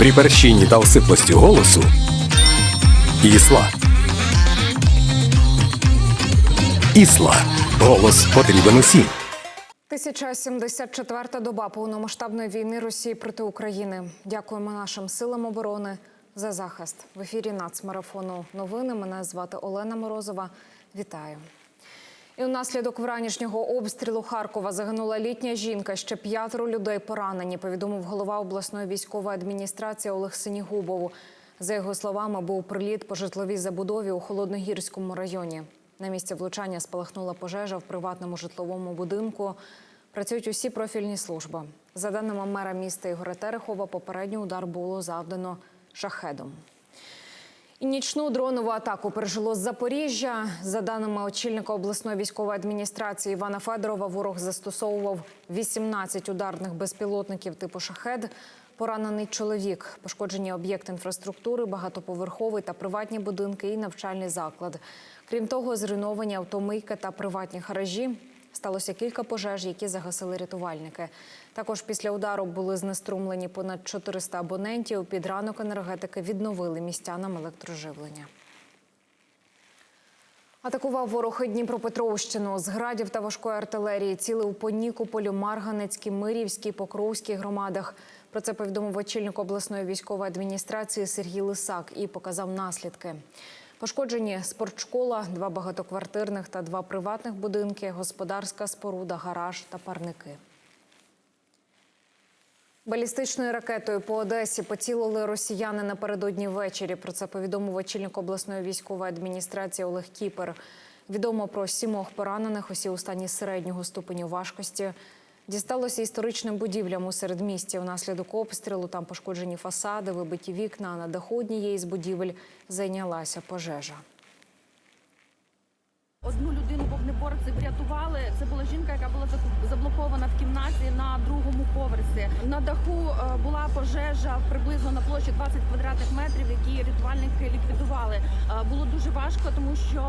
При перщині та осиплості голосу Ісла. Ісла. Голос потрібен усім. 1074-та доба повномасштабної війни Росії проти України. Дякуємо нашим силам оборони за захист. В ефірі нацмарафону новини. Мене звати Олена Морозова. Вітаю. І унаслідок вранішнього обстрілу Харкова загинула літня жінка. Ще п'ятеро людей поранені. Повідомив голова обласної військової адміністрації Олег Синігубов. За його словами, був приліт по житловій забудові у холодногірському районі. На місці влучання спалахнула пожежа в приватному житловому будинку. Працюють усі профільні служби. За даними мера міста Ігоря Терехова, попередній удар було завдано шахедом. Нічну дронову атаку пережило з Запоріжжя. За даними очільника обласної військової адміністрації Івана Федорова, ворог застосовував 18 ударних безпілотників типу шахед. Поранений чоловік, пошкоджені об'єкти інфраструктури, багатоповерховий та приватні будинки і навчальний заклад. Крім того, зруйновані автомийки та приватні гаражі. Сталося кілька пожеж, які загасили рятувальники. Також після удару були знеструмлені понад 400 абонентів. Під ранок енергетики відновили містянам електроживлення. Атакував ворог Дніпропетровщину з градів та важкої артилерії. Цілив по Нікополю, Марганецькій, Мирівській, Покровській громадах. Про це повідомив очільник обласної військової адміністрації Сергій Лисак і показав наслідки. Пошкоджені спортшкола, два багатоквартирних та два приватних будинки, господарська споруда, гараж та парники. Балістичною ракетою по Одесі поцілили росіяни напередодні ввечері. Про це повідомив очільник обласної військової адміністрації Олег Кіпер. Відомо про сімох поранених, усі у стані середнього ступеню важкості. Дісталося історичним будівлям у середмісті. Внаслідок обстрілу там пошкоджені фасади, вибиті вікна. А на даху однієї з будівель зайнялася пожежа. Одну людину вогнеборці врятували. Це була жінка, яка була заблокована в кімнаті на другому поверсі. На даху е, була пожежа приблизно на площі 20 квадратних метрів, які рятувальники ліквідували. Е, Було дуже важко, тому що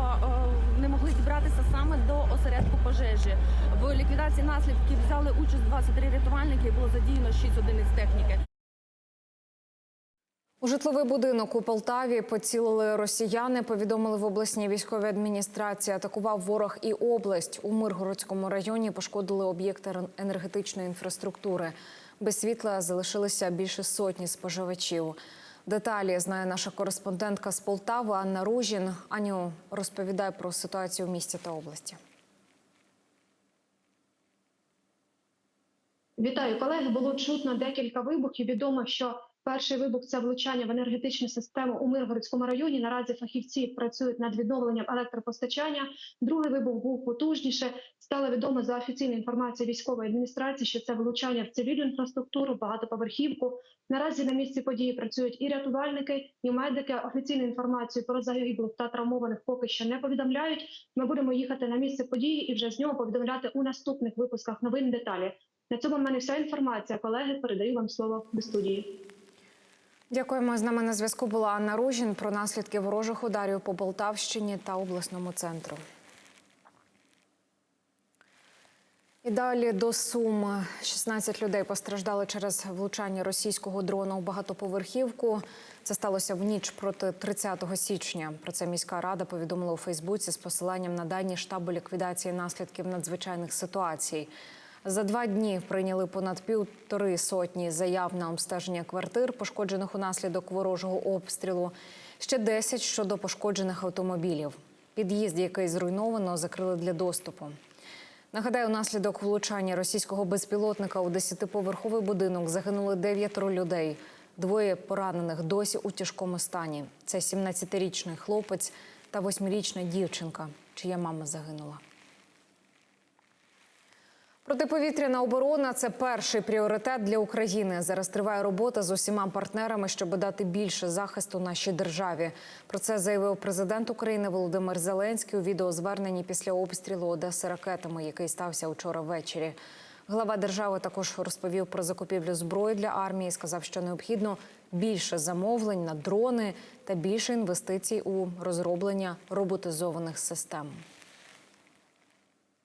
дібратися саме до осередку пожежі. В ліквідації наслідків взяли участь 23 рятувальники. Було задіяно 6 одиниць техніки. У житловий будинок у Полтаві поцілили росіяни. Повідомили в обласній військовій адміністрації. Атакував ворог і область у Миргородському районі. Пошкодили об'єкти енергетичної інфраструктури. Без світла залишилися більше сотні споживачів. Деталі знає наша кореспондентка з Полтави Анна Ружін. Аню розповідай про ситуацію в місті та області. Вітаю колеги. Було чутно декілька вибухів. Відомо, що перший вибух це влучання в енергетичну систему у Миргородському районі. Наразі фахівці працюють над відновленням електропостачання. Другий вибух був потужніше. Стало відомо за офіційною інформацією військової адміністрації, що це влучання в цивільну інфраструктуру, багатоповерхівку. Наразі на місці події працюють і рятувальники, і медики. Офіційну інформацію про загиблих та травмованих поки що не повідомляють. Ми будемо їхати на місце події і вже з нього повідомляти у наступних випусках новин деталі. На цьому в мене вся інформація. Колеги, передаю вам слово до студії. Дякуємо. З нами на зв'язку була Анна Ружін про наслідки ворожих ударів по Полтавщині та обласному центру. І далі до Сум. 16 людей постраждали через влучання російського дрона у багатоповерхівку. Це сталося в ніч проти 30 січня. Про це міська рада повідомила у Фейсбуці з посиланням на дані штабу ліквідації наслідків надзвичайних ситуацій. За два дні прийняли понад півтори сотні заяв на обстеження квартир, пошкоджених унаслідок ворожого обстрілу. Ще 10 щодо пошкоджених автомобілів. Під'їзд, який зруйновано, закрили для доступу. Нагадаю, унаслідок влучання російського безпілотника у десятиповерховий будинок загинули дев'ятеро людей. Двоє поранених досі у тяжкому стані. Це 17-річний хлопець та 8-річна дівчинка, чия мама загинула. Протиповітряна оборона це перший пріоритет для України. Зараз триває робота з усіма партнерами, щоб дати більше захисту нашій державі. Про це заявив президент України Володимир Зеленський у відеозверненні після обстрілу Одеси ракетами, який стався вчора ввечері. Глава держави також розповів про закупівлю зброї для армії. Сказав, що необхідно більше замовлень на дрони та більше інвестицій у розроблення роботизованих систем.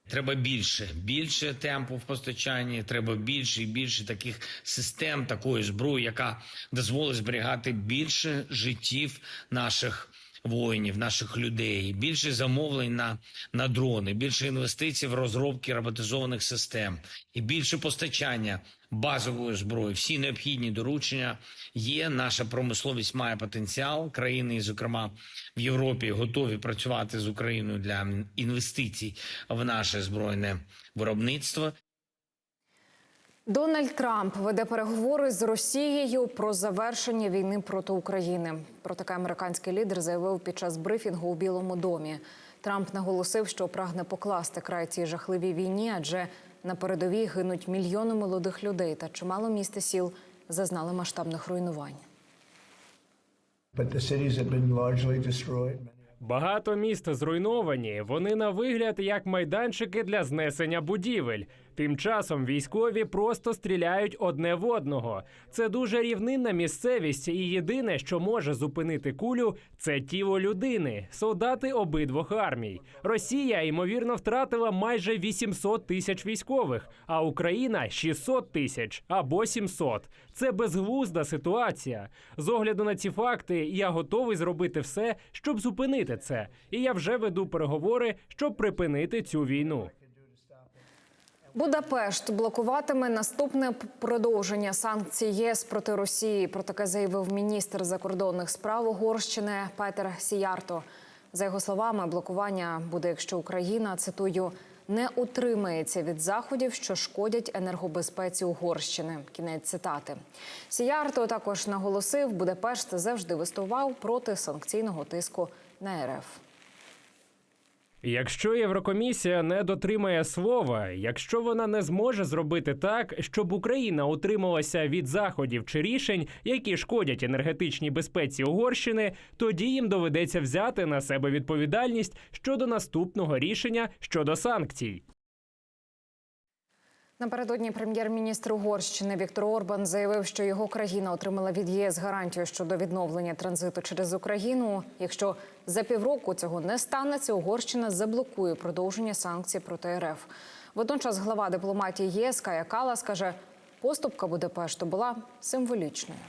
Треба більше, більше темпу в постачанні. Треба більше і більше таких систем, такої зброї, яка дозволить зберігати більше життів наших воїнів, наших людей, більше замовлень на, на дрони, більше інвестицій в розробки роботизованих систем і більше постачання базової зброї. Всі необхідні доручення є. Наша промисловість має потенціал. Країни, зокрема в Європі, готові працювати з Україною для інвестицій в наше збройне виробництво. Дональд Трамп веде переговори з Росією про завершення війни проти України. Про таке американський лідер заявив під час брифінгу у Білому домі. Трамп наголосив, що прагне покласти край цій жахливій війні, адже на передовій гинуть мільйони молодих людей та чимало міст і сіл зазнали масштабних руйнувань. Багато міст зруйновані. Вони на вигляд як майданчики для знесення будівель. Тим часом військові просто стріляють одне в одного. Це дуже рівнинна місцевість, і єдине, що може зупинити кулю, це тіло людини, солдати обидвох армій. Росія ймовірно втратила майже 800 тисяч військових, а Україна 600 тисяч або 700. Це безглузда ситуація. З огляду на ці факти, я готовий зробити все, щоб зупинити це. І я вже веду переговори, щоб припинити цю війну. Будапешт блокуватиме наступне продовження санкцій ЄС проти Росії. Про таке заявив міністр закордонних справ Угорщини Петер Сіярто. За його словами, блокування буде, якщо Україна цитую не утримається від заходів, що шкодять енергобезпеці Угорщини. Кінець цитати. Сіярто також наголосив, Будапешт завжди виступав проти санкційного тиску на РФ. Якщо Єврокомісія не дотримає слова, якщо вона не зможе зробити так, щоб Україна утрималася від заходів чи рішень, які шкодять енергетичній безпеці Угорщини, тоді їм доведеться взяти на себе відповідальність щодо наступного рішення щодо санкцій. Напередодні прем'єр-міністр Угорщини Віктор Орбан заявив, що його країна отримала від ЄС гарантію щодо відновлення транзиту через Україну. Якщо за півроку цього не станеться, Угорщина заблокує продовження санкцій проти РФ. Водночас глава дипломатії ЄС Кая Калас каже, поступка Будапешту була символічною.